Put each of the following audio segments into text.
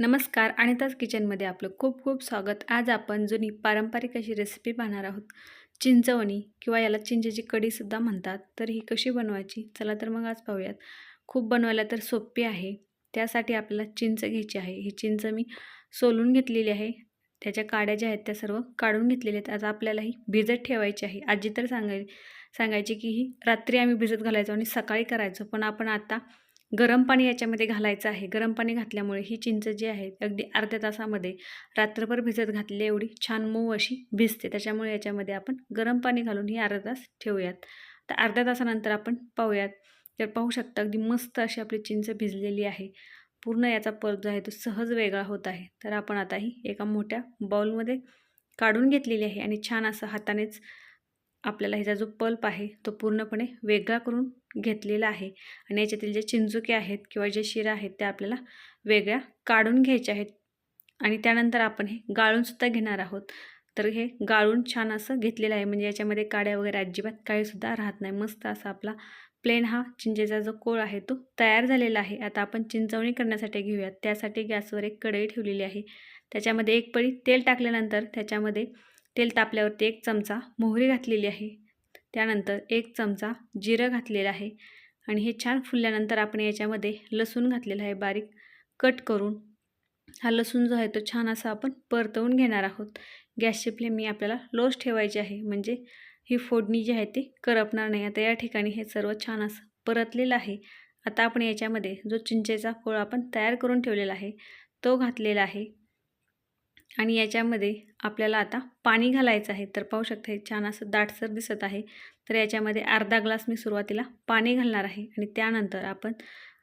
नमस्कार अनिताज किचनमध्ये आपलं खूप खूप स्वागत. आज आपण जुनी पारंपरिक अशी रेसिपी पाहणार आहोत. चिंचवणी किंवा याला चिंचेची कढीसुद्धा म्हणतात. तर ही कशी बनवायची? चला तर मग आज पाहूयात. खूप बनवायला तर सोपी आहे. त्यासाठी आपल्याला चिंच घ्यायची आहे. ही चिंच मी सोलून घेतलेली आहे. त्याच्या काड्या ज्या आहेत त्या सर्व काढून घेतलेल्या आहेत. आज आपल्याला ही भिजत ठेवायची आहे. आजी तर सांगाय सांगायची की ही रात्री आम्ही भिजत घालायचो आणि सकाळी करायचो. पण आपण आता गरम पाणी याच्यामध्ये घालायचं आहे. गरम पाणी घातल्यामुळे ही चिंच जी आहे अगदी अर्ध्या तासामध्ये रात्रभर भिजत घातली एवढी छान मऊ अशी भिजते. त्याच्यामुळे याच्यामध्ये आपण गरम पाणी घालून ही अर्धा तास ठेवूयात. तर अर्ध्या तासानंतर आपण पाहूयात. तर पाहू शकता अगदी मस्त अशी आपली चिंच भिजलेली आहे. पूर्ण याचा पल्प जो आहे तो सहज वेगळा होत आहे. तर आपण आता ही एका मोठ्या बाउलमध्ये काढून घेतलेली आहे आणि छान असं हातानेच आपल्याला ह्याचा जो पल्प आहे तो पूर्णपणे वेगळा करून घेतलेला आहे. आणि याच्यातील जे चिंचुके आहेत किंवा जे शिरा आहेत त्या आपल्याला वेगळ्या काढून घ्यायच्या आहेत. आणि त्यानंतर आपण हे गाळूनसुद्धा घेणार आहोत. तर हे गाळून छान असं घेतलेलं आहे. म्हणजे याच्यामध्ये काड्या वगैरे अजिबात काहीसुद्धा राहत नाही. मस्त असा आपला प्लेन हा चिंचेचा जो कोळ आहे तो तयार झालेला आहे. आता आपण चिंचवणी करण्यासाठी घेऊयात. त्यासाठी गॅसवर एक कढई ठेवलेली आहे. त्याच्यामध्ये एक पळी तेल टाकल्यानंतर त्याच्यामध्ये तेल तापल्यावरती एक चमचा मोहरी घातलेली आहे. त्यानंतर एक चमचा जिरं घातलेलं आहे आणि हे छान फुलल्यानंतर आपण याच्यामध्ये लसूण घातलेला आहे बारीक. कट करून हा लसूण जो आहे तो छान असा आपण परतवून घेणार आहोत. गॅसची फ्लेम मी आपल्याला लोच ठेवायची आहे. म्हणजे ही फोडणी जी आहे ती करपणार नाही. आता या ठिकाणी हे सर्व छान असं परतलेलं आहे. आता आपण याच्यामध्ये जो चिंचेचा फोळ आपण तयार करून ठेवलेला आहे तो घातलेला आहे. आणि याच्यामध्ये आपल्याला आता पाणी घालायचं आहे. तर पाहू शकता हे छान असं दाटसर दिसत आहे. तर याच्यामध्ये अर्धा ग्लास मी सुरुवातीला पाणी घालणार आहे. आणि त्यानंतर आपण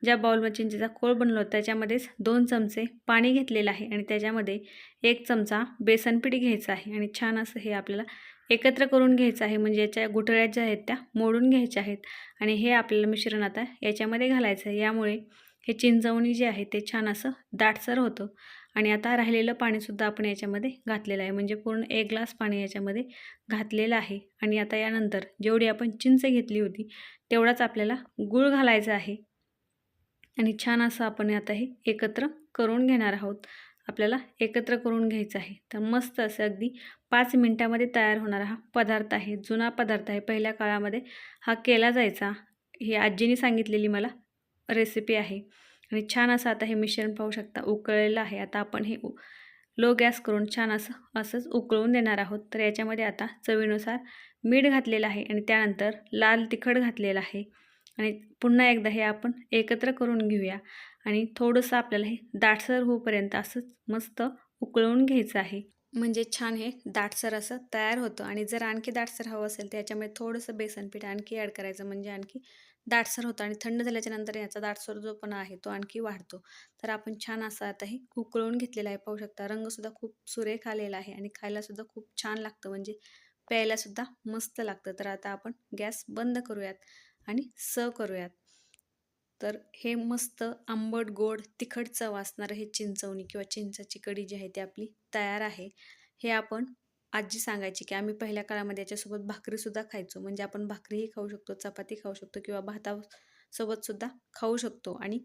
ज्या बाउलमध्ये चिंचेचा कोळ बनलो त्याच्यामध्येच दोन चमचे पाणी घेतलेलं आहे. आणि त्याच्यामध्ये एक चमचा बेसनपीठ घ्यायचं आहे. आणि छान असं हे आपल्याला एकत्र करून घ्यायचं आहे. म्हणजे याच्या गुठळ्या ज्या आहेत त्या मोडून घ्यायच्या आहेत. आणि हे आपल्याला मिश्रण आता याच्यामध्ये घालायचं आहे. यामुळे हे चिंचवणी जे आहे ते छान असं दाटसर होतं. आणि आता राहिलेलं पाणीसुद्धा आपण याच्यामध्ये घातलेलं आहे. म्हणजे पूर्ण एक ग्लास पाणी याच्यामध्ये घातलेलं आहे. आणि आता यानंतर जेवढी आपण चिंच घेतली होती तेवढाच आपल्याला गूळ घालायचा आहे. आणि छान असं आपण आता हे एकत्र करून घेणार आहोत. आपल्याला एकत्र करून घ्यायचं आहे. तर मस्त असं अगदी पाच मिनटामध्ये तयार होणारा हा पदार्थ आहे. जुना पदार्थ आहे. पहिल्या काळामध्ये हा केला जायचा. ही आजीने सांगितलेली मला रेसिपी आहे. आणि छान असं आता हे मिश्रण पाहू शकता उकळलेलं आहे. आता आपण हे लो गॅस करून छान असं असंच उकळून देणार आहोत. तर याच्यामध्ये आता चवीनुसार मीठ घातलेलं आहे आणि त्यानंतर लाल तिखट घातलेलं आहे. आणि पुन्हा एकदा हे आपण एकत्र करून घेऊया. आणि थोडंसं आपल्याला हे दाटसर होऊपर्यंत असंच मस्त उकळवून घ्यायचं आहे. म्हणजे छान हे दाटसर असं तयार होतं. आणि जर आणखी दाटसर हवं असेल तर याच्यामध्ये थोडंसं बेसनपीठ आणखी ॲड करायचं. म्हणजे आणखी दाटसर होतं आणि थंड झाल्याच्यानंतर याचा दाटसर जो पण आहे तो आणखी वाढतो. तर आपण छान असा आता हे उकळून घेतलेला आहे. पाहू शकता रंगसुद्धा खूप सुरेख आलेला आहे आणि खायलासुद्धा खूप छान लागतं. म्हणजे प्यायलासुद्धा मस्त लागतं. तर आता आपण गॅस बंद करूयात आणि सर्व करूयात. तर हे मस्त आंबट गोड तिखट चव असणारं हे चिंचवणी किंवा चिंचाची कढी जी आहे ती आपली तयार आहे. हे आपण आजी सांगायची की आम्ही पहिल्या काळामध्ये याच्यासोबत भाकरीसुद्धा खायचो. म्हणजे आपण भाकरीही खाऊ शकतो चपाती खाऊ शकतो किंवा भातासोबतसुद्धा खाऊ शकतो. आणि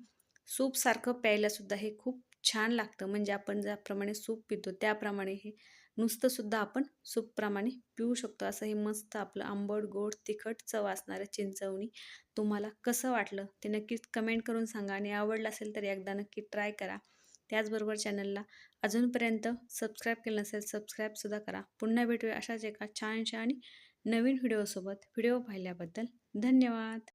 सूपसारखं प्यायलासुद्धा हे खूप छान लागतं. म्हणजे आपण ज्याप्रमाणे सूप पितो त्याप्रमाणे हे नुसतंसुद्धा आपण सूपप्रमाणे पिऊ शकतो. असं हे मस्त आपलं आंबट गोड तिखट चव असणारं चिंचवणी तुम्हाला कसं वाटलं ते नक्कीच कमेंट करून सांगा आणि आवडलं असेल तर एकदा नक्की ट्राय करा. त्याचबरोबर चॅनलला अजूनपर्यंत सबस्क्राईब केलं नसेल सबस्क्राईबसुद्धा करा. पुन्हा भेटूया अशाच एका छानशा आणि नवीन व्हिडिओसोबत व्हिडिओ पाहिल्याबद्दल धन्यवाद.